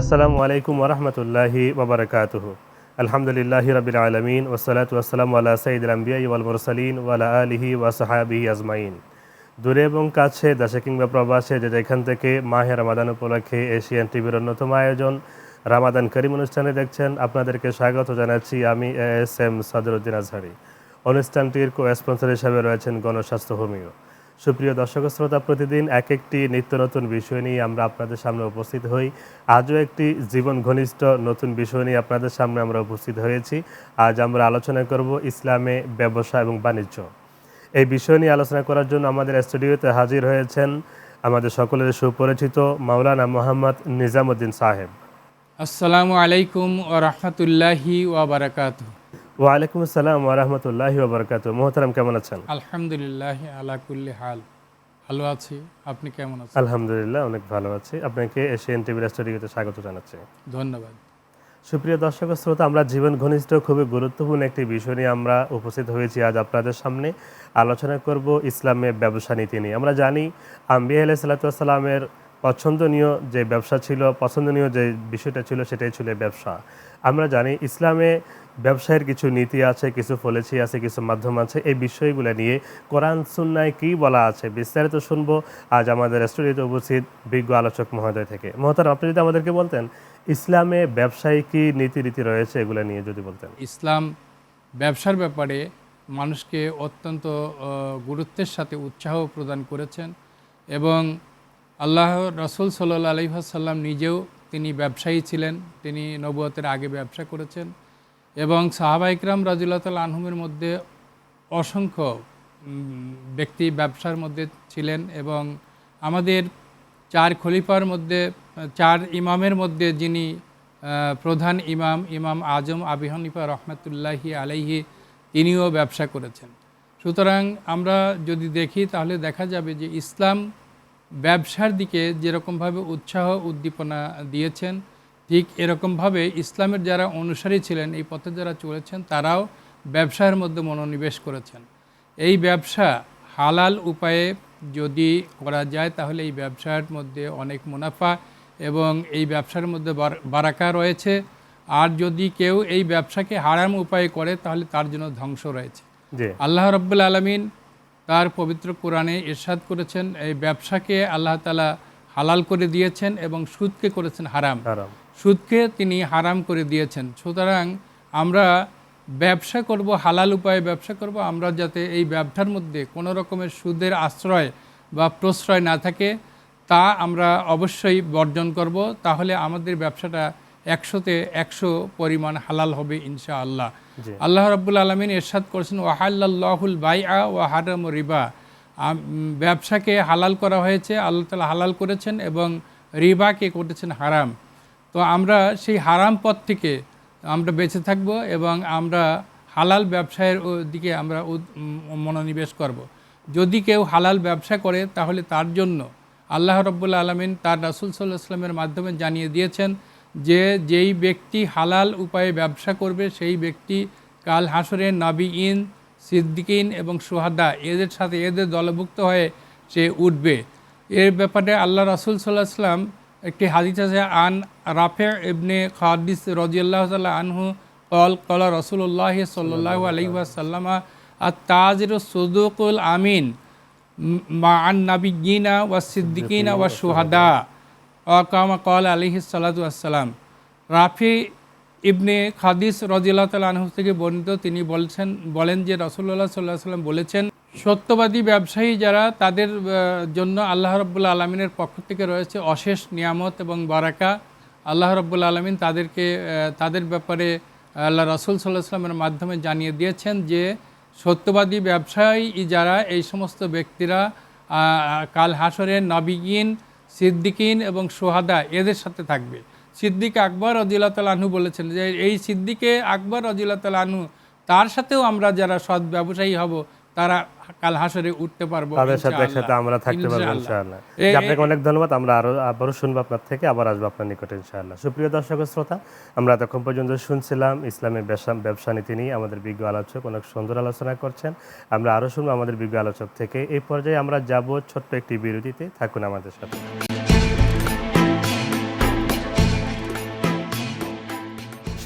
আসসালামু আলাইকুম ওরহমতুল্লাহি ওবরকাতুহ আলহামদুলিল্লাহ রবিল আলমিন ওসলাত ওয়াসালাম আল্লাহ সঈদ আম্বিয়া ওয়াল মুরসালিন ওয়ালা আলিহি ওয়াসাহাবিহি আজমাইন। দূরে এবং কাছে, দেশে কিংবা প্রবাসে, যে যেখান থেকে মাহে রামাদান উপলক্ষে এশিয়ান টিভির অন্যতম আয়োজন রামাদান করিম অনুষ্ঠানে দেখছেন, আপনাদেরকে স্বাগত জানাচ্ছি আমি A S M Sadruddin Azhari. অনুষ্ঠানটির কো স্পন্সর হিসাবে রয়েছেন গণস্বাস্থ্য হোমিও। সুপ্রিয় দর্শক শ্রোতা, প্রতিদিন এক একটি নিত্য নতুন বিষয় নিয়ে আমরা আপনাদের সামনে উপস্থিত হই। আজও একটি জীবন ঘনিষ্ঠ নতুন বিষয় নিয়ে আপনাদের সামনে আমরা উপস্থিত হয়েছি। আজ আমরা আলোচনা করব ইসলামে ব্যবসা এবং বাণিজ্য। এই বিষয় নিয়ে আলোচনা করার জন্য আমাদের স্টুডিওতে হাজির হয়েছেন আমাদের সকলের সুপরিচিত মাওলানা মোহাম্মদ নিজামুদ্দিন সাহেব। আসসালামু আলাইকুম ও রহমতুল্লাহি ওবরাকাত ওয়ালাইকুম আসসালাম ওরহমতুল্লাহি মোহতারাম কেমন আছেন? আলহামদুলিল্লাহ আলা কুল্লি হাল। ভালো আছি। আপনি কেমন আছেন? আলহামদুলিল্লাহ অনেক ভালো আছি। আপনাকে এশিয়ান স্টুডিওতে স্বাগত জানাচ্ছি। ধন্যবাদ। সুপ্রিয় দর্শক শ্রোতা আমরা জীবন ঘনিষ্ঠ খুবই গুরুত্বপূর্ণ একটি বিষয় নিয়ে আমরা উপস্থিত হয়েছি আজ আপনাদের সামনে। আলোচনা করব ইসলামের ব্যবসা নীতি নিয়ে। আমরা জানি আম্বিয়া আলাহ সাল্লাতামের পছন্দনীয় যে ব্যবসা ছিল পছন্দনীয় যে বিষয়টা ছিল সেটাই ছিল ব্যবসা। আমরা জানি ইসলামে ব্যবসায়ের কিছু নীতি আছে, কিছু পলিসি আছে, কিছু মাধ্যম আছে, এই বিষয়গুলো নিয়ে কোরআন, সুন্নায় কী বলা আছে বিস্তারিত শুনব। আজ আমাদের স্টুডিওতে উপস্থিত বিজ্ঞ আলোচক মহোদয় থেকে। মহতার আপনি যদি আমাদেরকে বলতেন, ইসলামে ব্যবসায়ী কি নীতি রীতি রয়েছে এগুলো নিয়ে যদি বলতেন? ইসলাম ব্যবসার ব্যাপারে মানুষকে অত্যন্ত গুরুত্বের সাথে উৎসাহ প্রদান করেছেন এবং আল্লাহ রসুল সাল্লাহ আলহিহাসাল্লাম নিজেও তিনি ব্যবসায়ী ছিলেন। তিনি নবুয়তের আগে ব্যবসা করেছেন। এবং সাহাবা ইকরাম রাজুল্লাহ আনহুমের মধ্যে অসংখ্য ব্যক্তি ব্যবসার মধ্যে ছিলেন এবং আমাদের চার খলিফার মধ্যে, চার ইমামের মধ্যে যিনি প্রধান ইমাম ইমাম আজম আবি হানিফা রহমতুল্লাহি আলাইহি, তিনিও ব্যবসা করেছেন। সুতরাং আমরা যদি দেখি তাহলে দেখা যাবে যে ইসলাম ব্যবসার দিকে যেরকমভাবে উৎসাহ উদ্দীপনা দিয়েছেন ঠিক এরকমভাবে ইসলামের যারা অনুসারী ছিলেন এই পথে যারা চলেছেন তারাও ব্যবসার মধ্যে মনোনিবেশ করেছেন। এই ব্যবসা হালাল উপায়ে যদি করা যায় তাহলে এই ব্যবসার মধ্যে অনেক মুনাফা এবং এই ব্যবসার মধ্যে বারাকা রয়েছে। আর যদি কেউ এই ব্যবসাকে হারাম উপায়ে করে তাহলে তার জন্য ধ্বংস রয়েছে। আল্লাহ রব্বুল আলমিন তার পবিত্র কোরআনে ইরশাদ করেছেন এই ব্যবসাকে আল্লাহ তালা হালাল করে দিয়েছেন এবং সুদকে করেছেন হারাম। হারাম। সুদকে তিনি হারাম করে দিয়েছেন। সুতরাং আমরা ব্যবসা করব হালাল উপায়ে ব্যবসা করব আমরা যাতে এই ব্যবসার মধ্যে কোনো রকমের সুদের আশ্রয় বা প্রশ্রয় না থাকে তা আমরা অবশ্যই বর্জন করব। তাহলে আমাদের ব্যবসাটা একশোতে একশো পরিমাণ হালাল হবে ইনশা আল্লাহ আল্লাহ রাব্বুল আলমিন এরশাদ করেছেন ওয়াহাল্লাহুল বাই আ ও হারাম রিবা। ব্যবসাকে হালাল করা হয়েছে আল্লাহ তালা হালাল করেছেন এবং রিবাকে করেছেন হারাম। তো আমরা সেই হারাম পথ থেকে আমরা বেঁচে থাকব এবং আমরা হালাল ব্যবসায়ের দিকে আমরা মনোনিবেশ করব। যদি কেউ হালাল ব্যবসা করে, তাহলে তার জন্য আল্লাহ রব্বুল্লা আলমিন তার রাসুল সাল্লাহ আসলামের মাধ্যমে জানিয়ে দিয়েছেন যে, যেই ব্যক্তি হালাল উপায়ে ব্যবসা করবে, সেই ব্যক্তি কাল হাসরে নাবিইন সিদ্দিকিন এবং সোহাদা এদের সাথে এদের দলভুক্ত হয়ে সে উঠবে এর ব্যাপারে আল্লাহ রাসুল সাল্লাহ আসলাম একটি হাদিস আছে, আন রাফে ইবনে খাদিস রজিয়াল্লাহ তাল্লাহ আনহু কল কল রসুল্লাহ সাল্লাহ আলহিহাসাল্লামা আর তাজির সদুকুল আমিন আন নাবিগিনা ওয়া সিদ্দিকিনা ওয়া সুহাদা কামা কল আলহি সাল্লা আসসালাম রাফি ইবনে খাদিস রজিল্লাহ তাল আনহু থেকে বর্ণিত তিনি বলছেন, বলেন যে রসুল্লাহ সাল্লাহ সাল্লাম বলেছেন, সত্যবাদী ব্যবসায়ী যারা তাদের জন্য আল্লাহ রব্বুল্লা আলমিনের পক্ষ থেকে রয়েছে অশেষ নিয়ামত এবং বারাকা। আল্লাহ রব্বুল আলমিন তাদেরকে তাদের ব্যাপারে আল্লাহ রসুল সাল্লাহ সাল্লামের মাধ্যমে জানিয়ে দিয়েছেন যে সত্যবাদী ব্যবসায়ী যারা এই সমস্ত ব্যক্তিরা কাল হাসরে নবিগিন সিদ্দিকিন এবং সোহাদা এদের সাথে থাকবে। সিদ্দিক আকবর রজিল্লা তালাহু বলেছেন যে এই সিদ্দিকে আকবর রজিল্লা তালাহু তার সাথেও আমরা যারা সৎ ব্যবসায়ী হব তারা কাল হাসরে উঠতে পারব তাদের সাথে একসাথে আমরা থাকতে পারব ইনশাআল্লাহ। আপনাকে অনেক ধন্যবাদ। আমরা আরও আবারও শুনব আপনার থেকে আবার আসব আপনার নিকটে ইনশাআল্লাহ। সুপ্রিয় দর্শক শ্রোতা আমরা এতক্ষণ পর্যন্ত শুনছিলাম ইসলামের ব্যবসা ব্যবসা নীতি নিয়ে আমাদের বিজ্ঞ আলোচক অনেক সুন্দর আলোচনা করছেন। আমরা আরও শুনব আমাদের বিজ্ঞ আলোচক থেকে। এই পর্যায়ে আমরা যাব ছোট্ট একটি বিরতিতে। থাকুন আমাদের সাথে।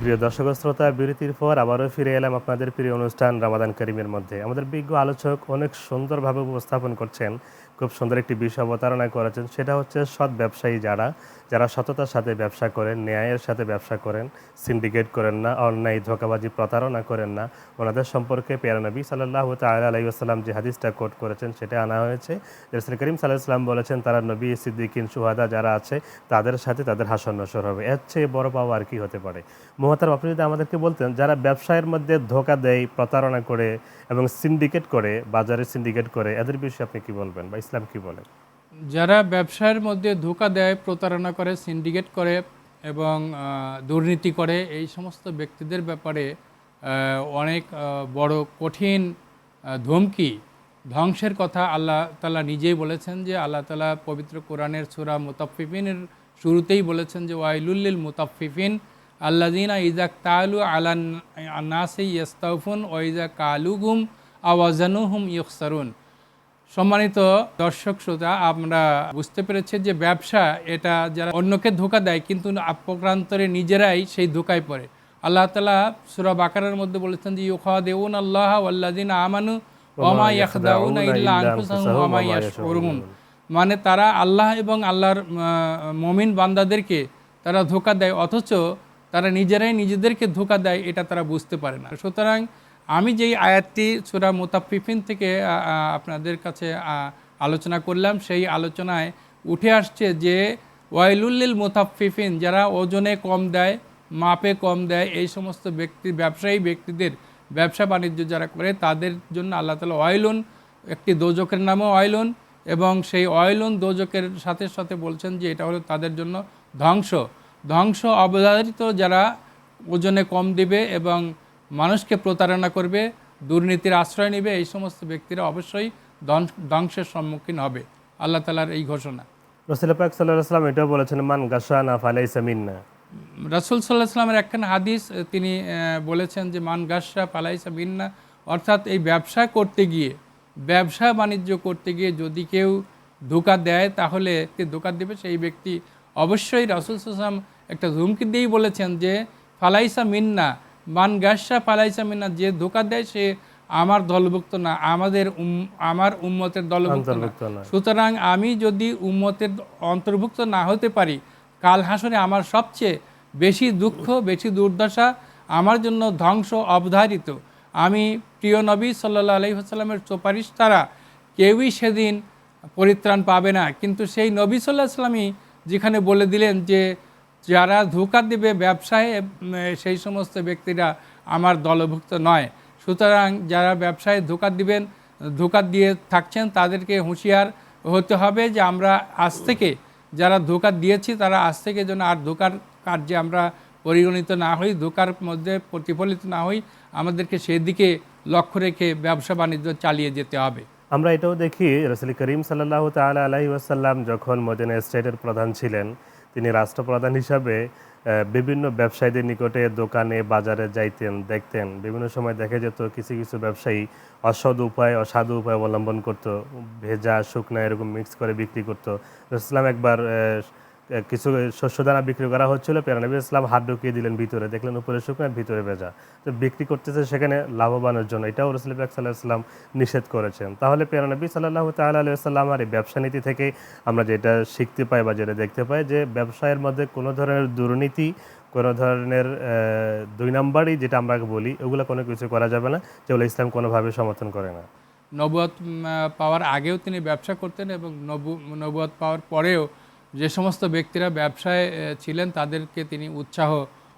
প্রিয় দর্শক শ্রোতা, বিরতির পর আবারও ফিরে এলাম আপনাদের প্রিয় অনুষ্ঠান রামাদান করিমের মধ্যে। আমাদের বিজ্ঞ আলোচক অনেক সুন্দরভাবে উপস্থাপন করছেন। খুব সুন্দর একটি বিষয় অবতারণা করেছেন, সেটা হচ্ছে সৎ ব্যবসায়ী যারা যারা সততার সাথে ব্যবসা করেন, ন্যায়ের সাথে ব্যবসা করেন সিন্ডিকেট করেন না, অন্যায়, ধোকাবাজি, প্রতারণা করেন না, ওনাদের সম্পর্কে পেয়ারা নবী সাল্লাহ তাল্লাহ আলাইসাল্লাম যে হাদিসটা কোট করেছেন সেটা আনা হয়েছে। রসুল করিম সাল্লাহ সাল্লাম বলেছেন, তারা নবী, সিদ্দিকিন, সুহাদা যারা আছে, তাদের সাথে তাদের হাসন নসর হবে। এর চেয়ে বড় পাওয়া আর কি হতে পারে? মহাতার আপনি যদি আমাদেরকে বলতেন, যারা ব্যবসায়ের মধ্যে ধোকা দেয়, প্রতারণা করে এবং সিন্ডিকেট করে, বাজারে সিন্ডিকেট করে, এদের বিষয়ে আপনি কি বলবেন বা ইসলাম কি বলেন যারা ব্যবসার মধ্যে ধোকা দেয়, প্রতারণা করে সিন্ডিকেট করে এবং দুর্নীতি করে, এই সমস্ত ব্যক্তিদের ব্যাপারে অনেক বড় কঠিন ধমকি, ধ্বংসের কথা আল্লাহ তালা নিজেই বলেছেন যে, আল্লাহ তালা পবিত্র কোরআনের সুরা মুতাফিফিনের শুরুতেই বলেছেন যে ওয়াইলুল্লিল মুতাফিফিন আল্লাদিনা ইজাক তালু আলান নাসি ইস্তাউফুন ওইজা কালুগুম আওয়াজানুহুম ইয়কসারুন সম্মানিত দর্শক শ্রোতা, আমরা বুঝতে পেরেছি যে ব্যবসা এটা যারা অন্যকে ধোকা দেয়, কিন্তু আপ্রান্তরে নিজেরাই সেই ধোকায় পড়ে। আল্লাহ তালা সুরা বাকারের মধ্যে বলেছেন যে ইউখা দেউন আল্লাহ আল্লাদিন আমানু ওমা ইয়াখদাউনা ইল্লা ওমা ইয়াশউরুন মানে তারা আল্লাহ এবং আল্লাহর মমিন বান্দাদেরকে তারা ধোকা দেয়, অথচ তারা নিজেরাই নিজেদেরকে ধোকা দেয়, এটা তারা বুঝতে পারে না। সুতরাং আমি যেই আয়াতটি সুরা মুতাফিফিন থেকে আপনাদের কাছে আলোচনা করলাম, সেই আলোচনায় উঠে আসছে যে ওয়াইলুল্লিল মোতাফিফিন যারা ওজনে কম দেয়, মাপে কম দেয়, এই সমস্ত ব্যক্তি, ব্যবসায়ী ব্যক্তিদের ব্যবসা বাণিজ্য যারা করে, তাদের জন্য আল্লাহ তালা অয়েলুন একটি দোজকের নামও অয়েলুন এবং সেই অয়েলুন দোজকের সাথে সাথে বলছেন যে, এটা হলো তাদের জন্য ধ্বংস। ধ্বংস অবধারিত যারা ওজনে কম দিবে এবং মানুষকে প্রতারণা করবে দুর্নীতির আশ্রয় নেবে এই সমস্ত ব্যক্তিরা অবশ্যই ধ্বংসের সম্মুখীন হবে। আল্লাহ তালার এই ঘোষণা। রসুল পাক সাল্লাহ সাল্লাম এটাও বলেছেন মান গাছানা ফালাইসা মিন্না। রাসুল সাল্লাহ সাল্লামের একখানা হাদিস তিনি বলেছেন যে মান গাসা পালাইসা বিন্না অর্থাৎ এই ব্যবসা করতে গিয়ে ব্যবসা বাণিজ্য করতে গিয়ে যদি কেউ ধোকা দেয় তাহলে কে ধোকা দেবে? সেই ব্যক্তি অবশ্যই রাসুল সাল্লাম একটা হুমকি দিয়েই বলেছেন যে ফালাইসা মিন্না। মান গাসা ফালাইসা মিন্না যে ধোকা দেয় সে আমার দলভুক্ত না আমাদের আমার উম্মতের দলভুক্ত না। সুতরাং আমি যদি উম্মতের অন্তর্ভুক্ত না হতে পারি কাল হাসরে আমার সবচেয়ে বেশি দুঃখ বেশি দুর্দশা আমার জন্য ধ্বংস অবধারিত। আমি প্রিয় নবী আলহি আসাল্লামের সুপারিশ তারা কেউই সেদিন পরিত্রাণ পাবে না। কিন্তু সেই নবী সাল্লাহ সাল্লামই যেখানে বলে দিলেন যে যারা ধোকা দেবে ব্যবসায় সেই সমস্ত ব্যক্তিরা আমার দলভুক্ত নয়। সুতরাং যারা ব্যবসায় ধোকা দিবেন, ধোকা দিয়ে থাকছেন, তাদেরকে হুঁশিয়ার হতে হবে যে আমরা আজ থেকে যারা ধোকা দিয়েছি, তারা আজ থেকে যেন আর ধোকার কার্যে আমরা পরিগণিত না হই, ধোকার মধ্যে প্রতিফলিত না হই। আমাদেরকে সেদিকে লক্ষ্য রেখে ব্যবসা বাণিজ্য চালিয়ে যেতে হবে। আমরা এটাও দেখি, রসুল করিম সাল্লাহ তাল আলাহি ওয়াসাল্লাম যখন মদিনা স্টেটের প্রধান ছিলেন তিনি রাষ্ট্রপ্রধান হিসাবে বিভিন্ন ব্যবসায়ীদের নিকটে দোকানে, বাজারে যাইতেন, দেখতেন। বিভিন্ন সময় দেখা যেত কিছু কিছু ব্যবসায়ী অসদ উপায়, অসাধু উপায় অবলম্বন করতো। ভেজা, শুকনা এরকম মিক্স করে বিক্রি করতো। ইসলাম একবার কিছু শস্যদানা বিক্রি করা হচ্ছিল, পেরানবী ইসলাম হাত ঢুকিয়ে দিলেন ভিতরে। দেখলেন উপরে শুকনো, ভিতরে ভেজা। তো বিক্রি করতেছে সেখানে লাভবানের জন্য। এটাও রসুল পাক সাল্লাহ সাল্লাম নিষেধ করেছেন। তাহলে পেরানবী সাল্লাহ তাল্লাহ আলাইসাল্লাম আর এই ব্যবসা নীতি থেকে আমরা যেটা শিখতে পাই বা যেটা দেখতে পাই যে, ব্যবসায়ের মধ্যে কোনো ধরনের দুর্নীতি, কোনো ধরনের দুই নাম্বারই যেটা আমরা বলি, ওগুলো কোনো কিছু করা যাবে না যেগুলো ইসলাম কোনোভাবে সমর্থন করে না। নবুয়ত পাওয়ার আগেও তিনি ব্যবসা করতেন এবং নবু নবুয়ত পাওয়ার পরেও যে সমস্ত ব্যক্তিরা ব্যবসায় ছিলেন তাদেরকে তিনি উৎসাহ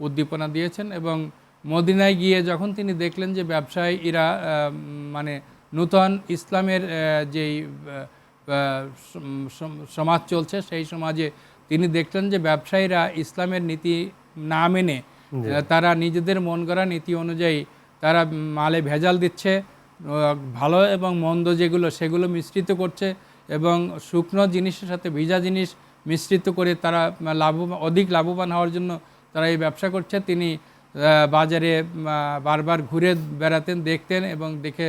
উদ্দীপনা দিয়েছেন এবং মদিনায় গিয়ে যখন তিনি দেখলেন যে ব্যবসায়ীরা মানে নূতন ইসলামের যেই সমাজ চলছে সেই সমাজে তিনি দেখলেন যে ব্যবসায়ীরা ইসলামের নীতি না মেনে তারা নিজেদের মন গড়া নীতি অনুযায়ী তারা মালে ভেজাল দিচ্ছে ভালো এবং মন্দ যেগুলো সেগুলো মিশ্রিত করছে এবং শুকনো জিনিসের সাথে ভিজা জিনিস মিশ্রিত করে তারা লাভ অধিক লাভবান হওয়ার জন্য তারা এই ব্যবসা করছে। তিনি বাজারে বারবার ঘুরে বেড়াতেন, দেখতেন এবং দেখে,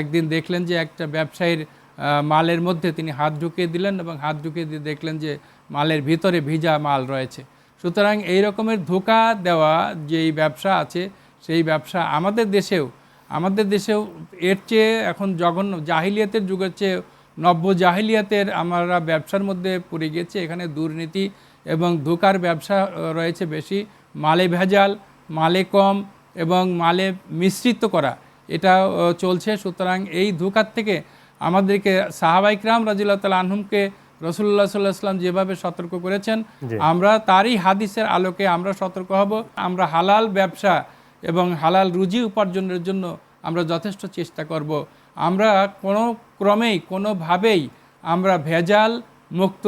একদিন দেখলেন যে একটা ব্যবসায়ীর মালের মধ্যে তিনি হাত ঢুকিয়ে দিলেন এবং হাত ঢুকিয়ে দিয়ে দেখলেন যে মালের ভিতরে ভিজা মাল রয়েছে। সুতরাং এই রকমের ধোকা দেওয়া যেই ব্যবসা আছে, সেই ব্যবসা আমাদের দেশেও আমাদের দেশেও এর চেয়ে এখন জঘন্য, জাহিলিয়াতের যুগের চেয়ে নব্য জাহিলিয়াতের আমরা ব্যবসার মধ্যে পড়ে গেছে এখানে দুর্নীতি এবং ধোকার ব্যবসা রয়েছে বেশি মালে ভেজাল মালে কম এবং মালে মিশ্রিত করা এটা চলছে। সুতরাং এই ধোকার থেকে আমাদেরকে সাহাবাইকরাম রাজিল্লাহ তাল আনহুমকে রসুল্লাহ সাল্লাহ সাল্লাম যেভাবে সতর্ক করেছেন আমরা তারই হাদিসের আলোকে আমরা সতর্ক হব। আমরা হালাল ব্যবসা এবং হালাল রুজি উপার্জনের জন্য আমরা যথেষ্ট চেষ্টা করব। আমরা কোনো ক্রমেই কোনোভাবেই আমরা ভেজাল মুক্ত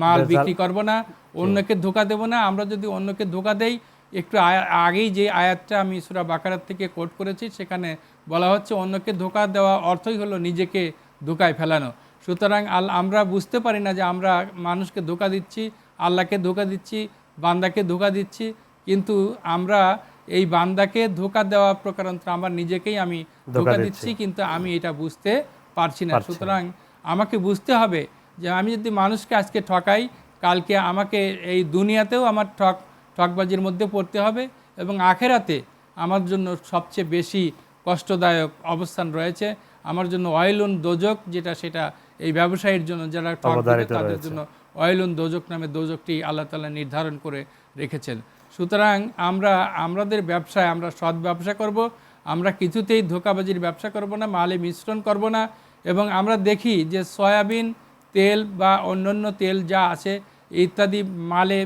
মাল বিক্রি করব না অন্যকে ধোকা দেব না। আমরা যদি অন্যকে ধোকা দেই একটু আয়া- আগেই যে আয়াতটা আমি সুরা বাকারাত থেকে কোট করেছি সেখানে বলা হচ্ছে অন্যকে ধোকা দেওয়া অর্থই হলো নিজেকে ধোকায় ফেলানো। সুতরাং আল আমরা বুঝতে পারি না যে আমরা মানুষকে ধোকা দিচ্ছি আল্লাহকে ধোকা দিচ্ছি বান্দাকে ধোকা দিচ্ছি কিন্তু আমরা এই বান্দাকে ধোকা দেওয়া প্রকারান্তর আমার নিজেকেই আমি ধোকা দিচ্ছি। কিন্তু আমি এটা বুঝতে পারছি না। সুতরাং আমাকে বুঝতে হবে যে আমি যদি মানুষকে আজকে ঠকাই কালকে আমাকে এই দুনিয়াতেও আমার ঠক ঠকবাজির মধ্যে পড়তে হবে এবং আখেরাতে আমার জন্য সবচেয়ে বেশি কষ্টদায়ক অবস্থান রয়েছে। আমার জন্য অয়েলুন দোজক যেটা সেটা এই ব্যবসায়ীর জন্য যারা ঠক তাদের। জন্য অয়েলুন দোজক নামে দোজকটি আল্লাহ তালা নির্ধারণ করে রেখেছেন। সুতরাং আমরা আমাদের ব্যবসায় আমরা সৎ ব্যবসা করব, আমরা কিছুতেই ধোকাবাজির ব্যবসা করব না, মালে মিশ্রণ করব না, এবং আমরা দেখি যে সয়াবিন, তেল বা অন্যান্য তেল যা আছে, ইত্যাদি মালে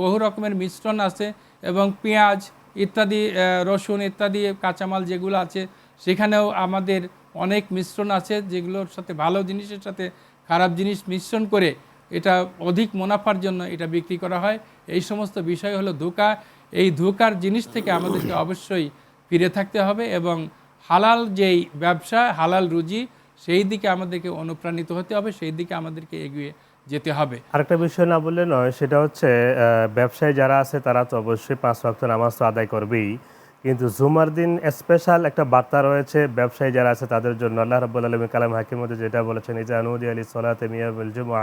বহু রকমের মিশ্রণ আছে, এবং পেঁয়াজ ইত্যাদি রসুন ইত্যাদি, কাঁচামাল যেগুলো আছে, সেখানেও আমাদের অনেক মিশ্রণ আছে, যেগুলোর সাথে ভালো জিনিসের সাথে খারাপ জিনিস মিশ্রণ করে এটা অধিক মুনাফার জন্য এটা বিক্রি করা হয়। এই সমস্ত বিষয় হলো ধোকা। এই ধোকার জিনিস থেকে আমাদেরকে অবশ্যই ফিরে থাকতে হবে এবং হালাল যেই ব্যবসা, হালাল রুজি, সেই দিকে আমাদেরকে অনুপ্রাণিত হতে হবে, সেই দিকে আমাদেরকে এগিয়ে যেতে হবে। আরেকটা বিষয় না বললে নয়, সেটা হচ্ছে ব্যবসায়ী যারা আছে তারা তো অবশ্যই পাঁচ ওয়াক্ত নামাজ তো আদায় করবেই। কিন্তু জুমার দিন স্পেশাল একটা বার্তা রয়েছে, ব্যবসায়ী যারা আছে তাদের জন্য। আল্লাহ রাব্বুল আলমী কালাম হাকিম মধ্যে যেটা বলেছেন, ইজা নুদি আলী সলাতে মিয়াবুল জুমা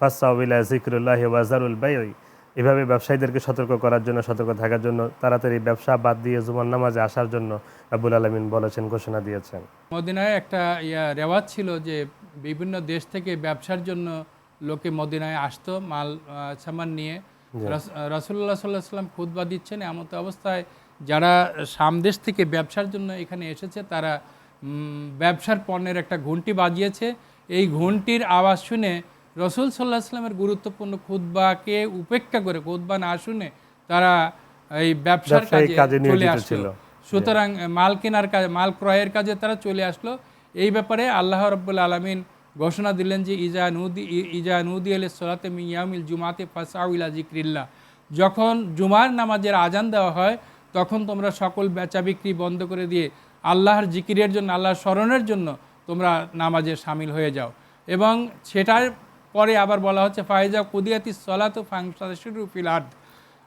ফাসাউবিল্লা জিক্রুল্লাহ ওয়াজারুল বাই এভাবে ব্যবসায়ীদেরকে সতর্ক করার জন্য সতর্ক থাকার জন্য তাড়াতাড়ি ব্যবসা বাদ দিয়ে জুমার নামাজে আসার জন্য রাব্বুল আলমিন বলেছেন ঘোষণা দিয়েছেন। মদিনায় একটা ইয়া রেওয়াজ ছিল যে বিভিন্ন দেশ থেকে ব্যবসার জন্য লোকে মদিনায় আসতো মাল সামান নিয়ে। রাস- রাসূলুল্লাহ সাল্লাহ সাল্লাম খুতবা দিচ্ছেন এমত অবস্থায় যারা সামদেশ থেকে ব্যবসার জন্য এখানে এসেছে তারা ব্যবসার পণ্যের একটা ঘন্টি বাজিয়েছে। এই ঘন্টির আওয়াজ শুনে রসুল সাল্লাহ আসলামের গুরুত্বপূর্ণ খুতবাকে উপেক্ষা করে খুতবা না শুনে তারা এই ব্যবসার কাজে চলে আসলো। সুতরাং মাল কেনার কাজে মাল ক্রয়ের কাজে তারা চলে আসলো। এই ব্যাপারে আল্লাহ রব্বুল আলমিন ঘোষণা দিলেন যে ইজা নুদি ইজা নুদি আল সলাতে মিয়ামিল জুমাতে ফাসাউলা জিক্রিল্লা যখন জুমার নামাজের আজান দেওয়া হয় তখন তোমরা সকল বেচা বিক্রি বন্ধ করে দিয়ে আল্লাহর জিকিরের জন্য আল্লাহর স্মরণের জন্য তোমরা নামাজে সামিল হয়ে যাও। এবং সেটার পরে আবার বলা হচ্ছে ফায়জা কুদিয়াতি সলাত ফাংশাশুরু ফিল আর্দ।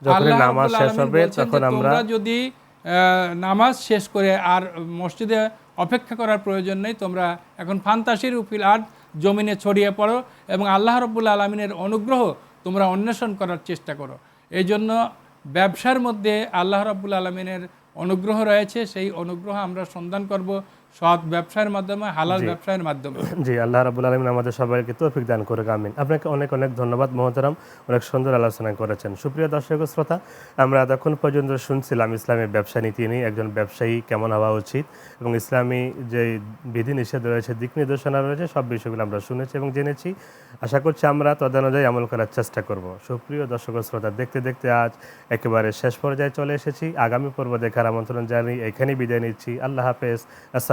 আল্লাহ নামাজ শেষ হবে, তখন আমরা- তোমরা যদি নামাজ শেষ করে আর মসজিদে অপেক্ষা করার প্রয়োজন নেই তোমরা এখন ফান্তাসির উফিল আর্ট জমিনে ছড়িয়ে পড়ো এবং আল্লাহ রব্বুল আলমিনের অনুগ্রহ তোমরা অন্বেষণ করার চেষ্টা করো। এই জন্য ব্যবসার মধ্যে আল্লাহ রব্বুল আলমিনের অনুগ্রহ রয়েছে সেই অনুগ্রহ আমরা সন্ধান করব। সৎ ব্যবসার মাধ্যমে হালাল ব্যবসায়ের মাধ্যমে। জি আল্লাহ রাবুল আলমিন আমাদের সবাইকে তৌফিক দান করে আমিন। আপনাকে অনেক অনেক ধন্যবাদ মহতারাম। অনেক সুন্দর আলোচনা করেছেন। সুপ্রিয় দর্শক শ্রোতা আমরা এতক্ষণ পর্যন্ত শুনছিলাম ইসলামের ব্যবসা নীতি নিয়ে একজন ব্যবসায়ী কেমন হওয়া উচিত এবং ইসলামী যে বিধি নিষেধ রয়েছে দিক নির্দেশনা রয়েছে সব বিষয়গুলো আমরা শুনেছি এবং জেনেছি। আশা করছি আমরা তদানুযায়ী আমল করার চেষ্টা করব। সুপ্রিয় দর্শক শ্রোতা দেখতে দেখতে আজ একেবারে শেষ পর্যায়ে চলে এসেছি। আগামী পর্ব দেখার আমন্ত্রণ জানিয়ে এখানেই বিদায় নিচ্ছি। আল্লাহ হাফেজ।